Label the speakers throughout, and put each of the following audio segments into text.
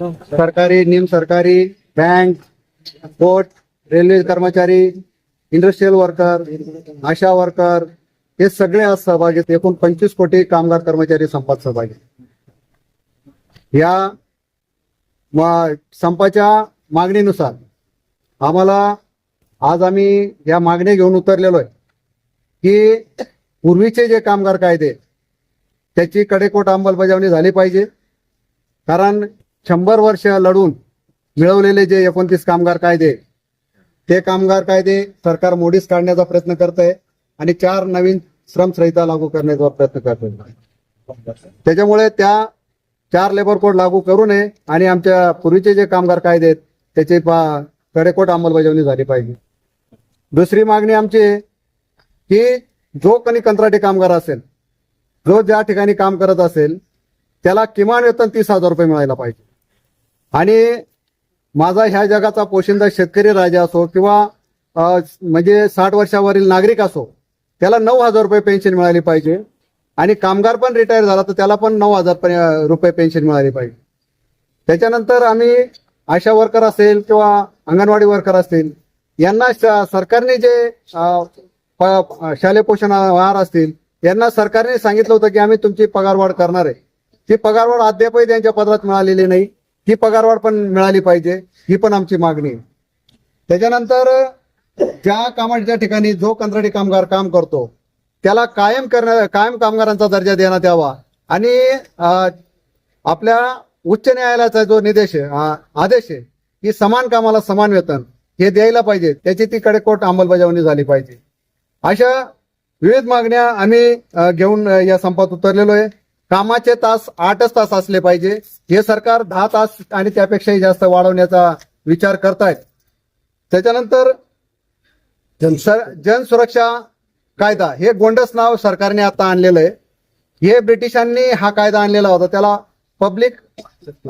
Speaker 1: सरकारी निम सरकारी बँक पोर्ट रेल्वे कर्मचारी इंडस्ट्रीयल वर्कर आशा वर्कर हे सगळे आज सहभागी आहेत. एकूण पंचवीस कोटी कामगार कर्मचारी संपात सहभागी आहेत. या संपाच्या मागणीनुसार आम्हाला आज आम्ही या मागण्या घेऊन उतरलेलो आहे की पूर्वीचे जे कामगार कायदे त्याची कडेकोट अंमलबजावणी झाली पाहिजे कारण शंभर वर्ष लढून मिळवलेले जे एकोणतीस कामगार कायदे ते कामगार कायदे सरकार मोडीस काढण्याचा प्रयत्न करत आहे आणि चार नवीन श्रम संहिता लागू करण्याचा प्रयत्न करत आहे त्याच्यामुळे त्या चार लेबर कोड लागू करू नये आणि आमच्या पूर्वीचे जे कामगार कायदे आहेत त्याची पा- कडेकोट अंमलबजावणी झाली पाहिजे. दुसरी मागणी आमची आहे की जो कोणी कंत्राटी कामगार असेल जो ज्या ठिकाणी काम करत असेल त्याला किमान वेतन तीस हजार रुपये मिळायला पाहिजे. आणि माझा ह्या जगाचा पोशिंदा शेतकरी राजा असो किंवा म्हणजे साठ वर्षावरील नागरिक असो त्याला नऊ हजार रुपये पेन्शन मिळाली पाहिजे. आणि कामगार पण रिटायर झाला तर त्याला पण नऊ हजार रुपये पेन्शन मिळाली पाहिजे. त्याच्यानंतर आम्ही आशा वर्कर असेल किंवा अंगणवाडी वर्कर असतील यांना सरकारने जे शालेय पोषण आहार असतील यांना सरकारने सांगितलं होतं की आम्ही तुमची पगारवाढ करणार आहे. ती पगारवाढ अद्यापही त्यांच्या पदरात मिळालेली नाही. ही पगारवाढ पण मिळाली पाहिजे ही पण आमची मागणी. आहे त्याच्यानंतर ज्या कामाच्या ठिकाणी जो कंत्राटी कामगार काम करतो त्याला कायम करण्या कायम कामगारांचा दर्जा देण्यात यावा. आणि आपल्या उच्च न्यायालयाचा जो निर्देश आहे आदेश आहे की समान कामाला समान वेतन हे द्यायला पाहिजे त्याची ती कडेकोट अंमलबजावणी झाली पाहिजे. अशा विविध मागण्या आम्ही घेऊन या संपात उतरलेलो आहे. कामाचे तास आठच तास असले पाहिजे. हे सरकार दहा तास आणि त्यापेक्षाही जास्त वाढवण्याचा विचार करतायत. त्याच्यानंतर सर- जनसुरक्षा कायदा हे गोंडस नाव सरकारने आता आणलेलं आहे. हे ब्रिटिशांनी हा कायदा आणलेला होता. त्याला पब्लिक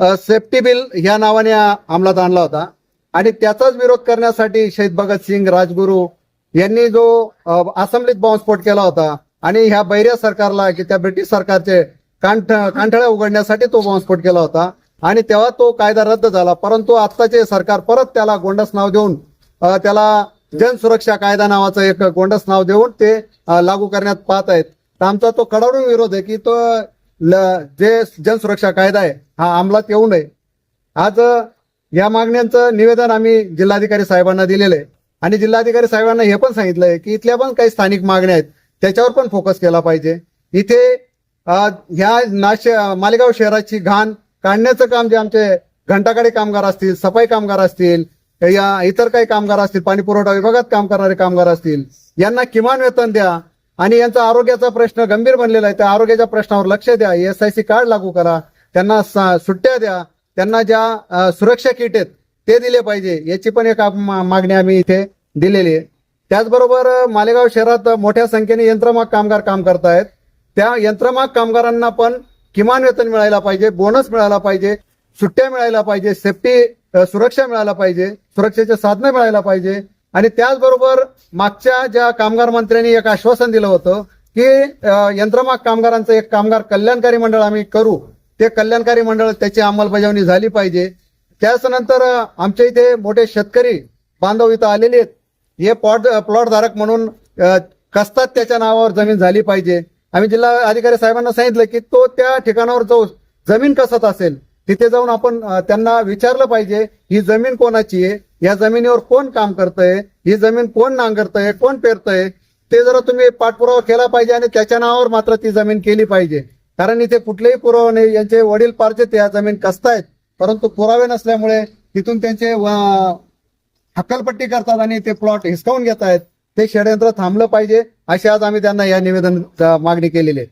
Speaker 1: सेफ्टी बिल या नावाने अंमलात आणला होता. आणि त्याचाच विरोध करण्यासाठी शहीद भगतसिंग राजगुरू यांनी जो असेंब्लीत बॉम्बस्फोट केला होता. आणि ह्या बैर्या सरकारला की त्या ब्रिटिश सरकारचे कांठाळा उघडण्यासाठी तो बॉम्बस्फोट केला होता. आणि तेव्हा तो कायदा रद्द झाला. परंतु आत्ताचे सरकार परत त्याला गोंडस नाव देऊन त्याला जनसुरक्षा कायदा नावाचं एक गोंडस नाव देऊन ते लागू करण्यात पाहत आहेत. तर आमचा तो कडाडून विरोध आहे की तो जे जनसुरक्षा कायदा आहे हा अंमलात येऊ नये. आज या मागण्यांचं निवेदन आम्ही जिल्हाधिकारी साहेबांना दिलेलं आहे. आणि जिल्हाधिकारी साहेबांना हे पण सांगितलंय की इथल्या पण काही स्थानिक मागण्या आहेत. त्याच्यावर पण फोकस केला पाहिजे. इथे ह्या नाश मालेगाव शहराची घाण काढण्याचं काम जे आमचे घंटागाडी कामगार असतील सफाई कामगार असतील या इतर काही कामगार असतील पाणी पुरवठा विभागात काम करणारे कामगार असतील यांना किमान वेतन द्या आणि यांचा आरोग्याचा प्रश्न गंभीर बनलेला आहे. त्या आरोग्याच्या प्रश्नावर लक्ष द्या एस आय सी कार्ड लागू करा त्यांना सुट्ट्या द्या त्यांना ज्या सुरक्षा किट आहेत ते दिले पाहिजे. याची पण एक मागणी आम्ही इथे दिलेली आहे. त्याचबरोबर मालेगाव शहरात मोठ्या संख्येने यंत्रमाग कामगार काम करतायत. त्या यंत्रमाग कामगारांना पण किमान वेतन मिळायला पाहिजे बोनस मिळायला पाहिजे सुट्ट्या मिळायला पाहिजे सेफ्टी सुरक्षा मिळायला पाहिजे सुरक्षेचे साधनं मिळायला पाहिजे. आणि त्याचबरोबर मागच्या ज्या कामगार मंत्र्यांनी एक आश्वासन दिलं होतं की यंत्रमाग कामगारांचं एक कामगार कल्याणकारी मंडळ आम्ही करू. ते कल्याणकारी मंडळ त्याची अंमलबजावणी झाली पाहिजे. त्याच्यानंतर आमच्या इथे मोठे शेतकरी बांधव इथं आलेले आहेत. हे प्लॉट प्लॉटधारक म्हणून कसतात त्याच्या नावावर जमीन झाली पाहिजे. आम्ही जिल्हा अधिकारी साहेबांना सांगितलं की तो त्या ठिकाणावर जाऊन जमीन कसत असेल तिथे जाऊन आपण त्यांना विचारलं पाहिजे ही जमीन कोणाची आहे या जमिनीवर कोण काम करतंय ही जमीन कोण नांगरतय कोण पेरतय ते जरा तुम्ही पाठपुरावा केला पाहिजे आणि त्याच्या नावावर मात्र ती जमीन केली पाहिजे. कारण इथे कुठलेही पुरावा नाही यांचे वडील पारचे त्या जमीन कसतायत परंतु पुरावे नसल्यामुळे तिथून त्यांचे हक्कलपट्टी करतात आणि ते प्लॉट हिसकावून घेत आहेत ते षडयंत्र थांबलं पाहिजे अशी आज आम्ही त्यांना या निवेदन मागणी केलेली आहे.